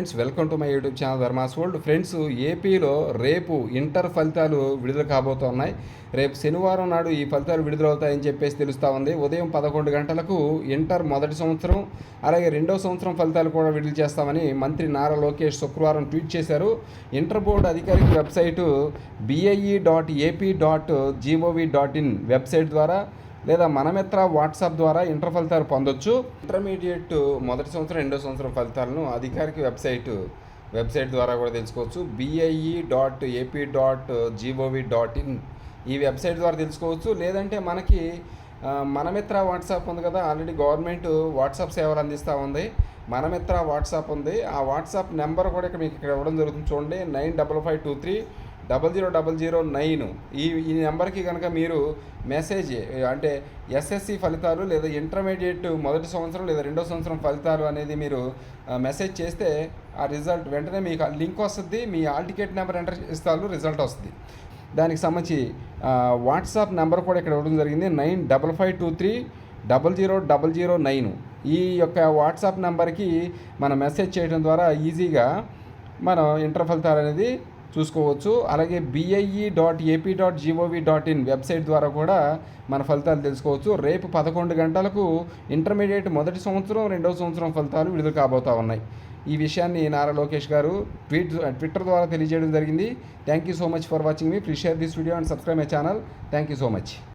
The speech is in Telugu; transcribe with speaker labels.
Speaker 1: Friends welcome to my YouTube channel Dharmas world. Friends ఏపీలో రేపు ఇంటర్ ఫలితాలు విడుదల కాబోతున్నాయి. రేపు శనివారం నాడు ఈ ఫలితాలు విడుదలవుతాయని చెప్పేసి తెలుస్తూ ఉంది. ఉదయం పదకొండు గంటలకు ఇంటర్ మొదటి సంవత్సరం అలాగే రెండో సంవత్సరం ఫలితాలు కూడా విడుదల చేస్తామని మంత్రి నారా లోకేష్ శుక్రవారం ట్వీట్ చేశారు. ఇంటర్ బోర్డు అధికారిక website BIE dot AP dot GOV dot in website ద్వారా లేదా మనమిత్ర వాట్సాప్ ద్వారా ఇంటర్ ఫలితాలు పొందొచ్చు. ఇంటర్మీడియట్ మొదటి సంవత్సరం రెండో సంవత్సరం ఫలితాలను అధికారిక వెబ్సైట్ వెబ్సైట్ ద్వారా కూడా తెలుసుకోవచ్చు. BIE dot AP dot GOV dot in ఈ వెబ్సైట్ ద్వారా తెలుసుకోవచ్చు. లేదంటే మనకి మనమిత్ర వాట్సాప్ ఉంది కదా ఆల్రెడీ గవర్నమెంట్ వాట్సాప్ సేవలు అందిస్తూ ఉంది. మనమిత్ర వాట్సాప్ ఉంది. ఆ వాట్సాప్ నెంబర్ కూడా ఇక్కడ మీకు ఇక్కడ ఇవ్వడం జరుగుతుంది. చూడండి nine double five two three double zero double zero nine. ఈ ఈ నెంబర్కి కనుక మీరు మెసేజ్ అంటే ఎస్ఎస్సి ఫలితాలు లేదా ఇంటర్మీడియట్ మొదటి సంవత్సరం లేదా రెండో సంవత్సరం ఫలితాలు అనేది మీరు మెసేజ్ చేస్తే ఆ రిజల్ట్ వెంటనే మీకు లింక్ వస్తుంది మీ ఆల్ టికెట్ నెంబర్ ఎంటర్ ఇస్తారు రిజల్ట్ వస్తుంది. దానికి సంబంధించి వాట్సాప్ నెంబర్ కూడా ఇక్కడ ఇవ్వడం జరిగింది nine double five two three double zero double zero nine. ఈ యొక్క వాట్సాప్ నెంబర్కి మనం మెసేజ్ చేయడం ద్వారా ఈజీగా మనం ఇంటర్ ఫలితాలు అనేది చూసుకోవచ్చు. అలాగే BIE dot AP dot GOV dot in website ద్వారా కూడా మన ఫలితాలు తెలుసుకోవచ్చు. రేపు పదకొండు గంటలకు ఇంటర్మీడియట్ మొదటి సంవత్సరం రెండవ సంవత్సరం ఫలితాలు విడుదల కాబోతా ఉన్నాయి. ఈ విషయాన్ని నారా లోకేష్ గారు ట్వీట్ ట్విట్టర్ ద్వారా తెలియజేయడం జరిగింది. Thank you so much for watching me please share this video and subscribe my channel thank you so much